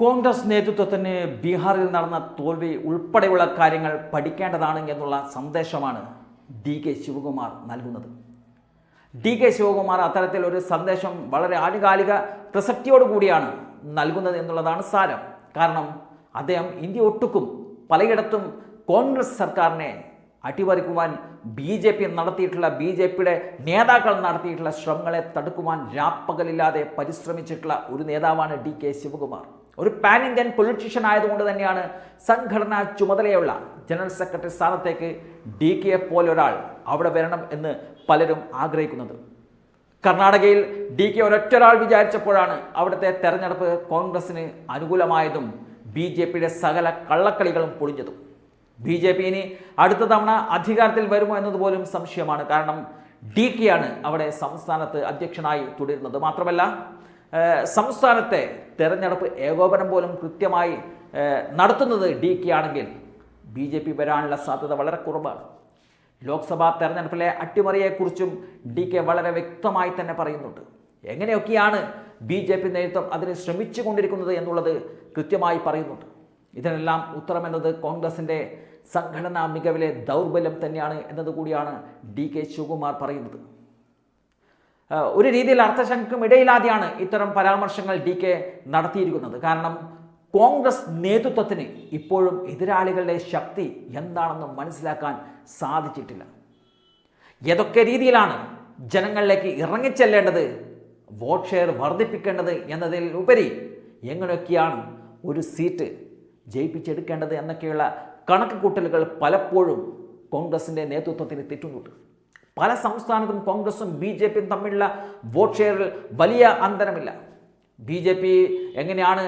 കോൺഗ്രസ് നേതൃത്വത്തിന് ബീഹാറിൽ നടന്ന തോൽവി ഉൾപ്പെടെയുള്ള കാര്യങ്ങൾ പഠിക്കേണ്ടതാണ് എന്നുള്ള സന്ദേശമാണ് ഡി കെ ശിവകുമാർ നൽകുന്നത്. ഡി കെ ശിവകുമാർ അത്തരത്തിൽ ഒരു സന്ദേശം വളരെ ആനുകാലിക പ്രസക്തിയോടുകൂടിയാണ് നൽകുന്നത് എന്നുള്ളതാണ് സാരം. കാരണം അദ്ദേഹം ഇന്ത്യ ഒട്ടുക്കും പലയിടത്തും കോൺഗ്രസ് സർക്കാരിനെ അട്ടിമറിക്കുവാൻ ബി ജെ പി നടത്തിയിട്ടുള്ള ബി ജെ പിയുടെ നേതാക്കൾ നടത്തിയിട്ടുള്ള ശ്രമങ്ങളെ തടുക്കുവാൻ രാപ്പകലില്ലാതെ പരിശ്രമിച്ചിട്ടുള്ള ഒരു നേതാവാണ് ഡി കെ ശിവകുമാർ. ഒരു പാൻ ഇന്ത്യൻ പൊളിറ്റീഷ്യൻ ആയതുകൊണ്ട് തന്നെയാണ് സംഘടനാ ചുമതലയുള്ള ജനറൽ സെക്രട്ടറി സ്ഥാനത്തേക്ക് ഡി കെയെ പോലെ ഒരാൾ അവിടെ വരണം എന്ന് പലരും ആഗ്രഹിക്കുന്നത്. കർണാടകയിൽ ഡി കെ ഒരൊറ്റൊരാൾ വിചാരിച്ചപ്പോഴാണ് അവിടുത്തെ തെരഞ്ഞെടുപ്പ് കോൺഗ്രസിന് അനുകൂലമായതും ബി ജെ പിയുടെ സകല കള്ളക്കളികളും പൊളിഞ്ഞതും. ബി ജെ പി ഇനി അടുത്ത തവണ അധികാരത്തിൽ വരുമോ എന്നതുപോലും സംശയമാണ്. കാരണം ഡി കെ ആണ് അവിടെ സംസ്ഥാനത്ത് അധ്യക്ഷനായി തുടരുന്നത്. മാത്രമല്ല സംസ്ഥാനത്തെ തെരഞ്ഞെടുപ്പ് ഏകോപനം പോലും കൃത്യമായി നടത്തുന്നത് ഡി കെ ആണെങ്കിൽ ബി ജെ പി വരാനുള്ള സാധ്യത വളരെ കുറവാണ്. ലോക്സഭാ തെരഞ്ഞെടുപ്പിലെ അട്ടിമറിയെക്കുറിച്ചും ഡി കെ വളരെ വ്യക്തമായി തന്നെ പറയുന്നുണ്ട്. എങ്ങനെയൊക്കെയാണ് ബി ജെ പി നേതൃത്വം അതിന് ശ്രമിച്ചു കൊണ്ടിരിക്കുന്നത് എന്നുള്ളത് കൃത്യമായി പറയുന്നുണ്ട്. ഇതിനെല്ലാം ഉത്തരമെന്നത് കോൺഗ്രസിന്റെ സംഘടനാ മികവിലെ ദൗർബല്യം തന്നെയാണ് എന്നതുകൂടിയാണ് ഡി കെ ശിവകുമാർ പറയുന്നത്. ഒരു രീതിയിൽ അർത്ഥശങ്കക്കും ഇടയിലാതെയാണ് ഇത്തരം പരാമർശങ്ങൾ ഡി കെ നടത്തിയിരിക്കുന്നത്. കാരണം കോൺഗ്രസ് നേതൃത്വത്തിന് ഇപ്പോഴും എതിരാളികളുടെ ശക്തി എന്താണെന്ന് മനസ്സിലാക്കാൻ സാധിച്ചിട്ടില്ല. ഏതൊക്കെ രീതിയിലാണ് ജനങ്ങളിലേക്ക് ഇറങ്ങിച്ചെല്ലേണ്ടത്? വോട്ട് ഷെയർ വർദ്ധിപ്പിക്കേണ്ടത് എന്നതിൽ ഉപരി എങ്ങനെയൊക്കെയാണ് ഒരു സീറ്റ് ജയിപ്പിച്ചെടുക്കേണ്ടത് എന്നൊക്കെയുള്ള കണക്ക് കൂട്ടലുകൾ പലപ്പോഴും കോൺഗ്രസിന്റെ നേതൃത്വത്തിന് തെറ്റുന്നുണ്ട്. പല സംസ്ഥാനത്തും കോൺഗ്രസും ബി ജെ പിയും തമ്മിലുള്ള വോട്ട് ഷെയറിൽ വലിയ അന്തരമില്ല. ബി ജെ പി എങ്ങനെയാണ്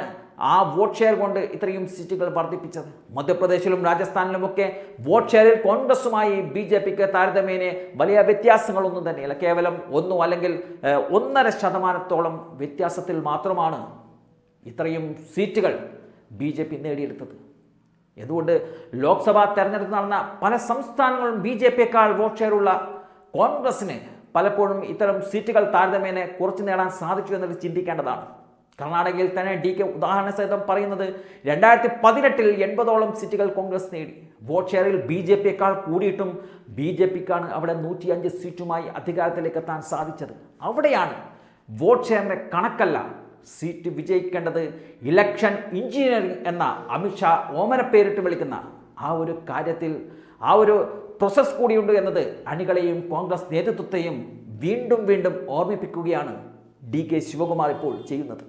ആ വോട്ട് ഷെയർ കൊണ്ട് ഇത്രയും സീറ്റുകൾ വർദ്ധിപ്പിച്ചത്? മധ്യപ്രദേശിലും രാജസ്ഥാനിലുമൊക്കെ വോട്ട് ഷെയറിൽ കോൺഗ്രസുമായി ബി ജെ പിക്ക് താരതമ്യേന വലിയ വ്യത്യാസങ്ങളൊന്നും തന്നെയില്ല. കേവലം ഒന്നും അല്ലെങ്കിൽ ഒന്നര ശതമാനത്തോളം വ്യത്യാസത്തിൽ മാത്രമാണ് ഇത്രയും സീറ്റുകൾ ബി ജെ പി നേടിയെടുത്തത്. എന്തുകൊണ്ട് ലോക്സഭാ തെരഞ്ഞെടുപ്പ് നടന്ന പല സംസ്ഥാനങ്ങളും ബി ജെ പിയേക്കാൾ വോട്ട് ഷെയറുള്ള കോൺഗ്രസിന് പലപ്പോഴും ഇത്തരം സീറ്റുകൾ താരതമ്യേന കുറച്ച് നേടാൻ സാധിച്ചു എന്നത് ചിന്തിക്കേണ്ടതാണ്. കർണാടകയിൽ തന്നെ ഡി കെ ഉദാഹരണ സഹിതം പറയുന്നത് രണ്ടായിരത്തി പതിനെട്ടിൽ എൺപതോളം സീറ്റുകൾ കോൺഗ്രസ് നേടി. വോട്ട് ഷെയറിൽ ബി ജെ പിയേക്കാൾ കൂടിയിട്ടും ബി ജെ പിക്കാണ് അവിടെ നൂറ്റിയഞ്ച് സീറ്റുമായി അധികാരത്തിലേക്ക് എത്താൻ സാധിച്ചത്. അവിടെയാണ് വോട്ട് ഷെയറിന്റെ കണക്കല്ല സീറ്റ് വിജയിക്കേണ്ടത് ഇലക്ഷൻ എഞ്ചിനീയറിംഗ് എന്ന അമിത്ഷാ ഓമന പേരിട്ട് വിളിക്കുന്ന ആ ഒരു കാര്യത്തിൽ ആ ഒരു പ്രോസസ് കൂടിയുണ്ട് എന്നത് അണികളെയും കോൺഗ്രസ് നേതൃത്വത്തെയും വീണ്ടും വീണ്ടും ഓർമ്മിപ്പിക്കുകയാണ് ഡി കെ ശിവകുമാർ ഇപ്പോൾ ചെയ്യുന്നത്.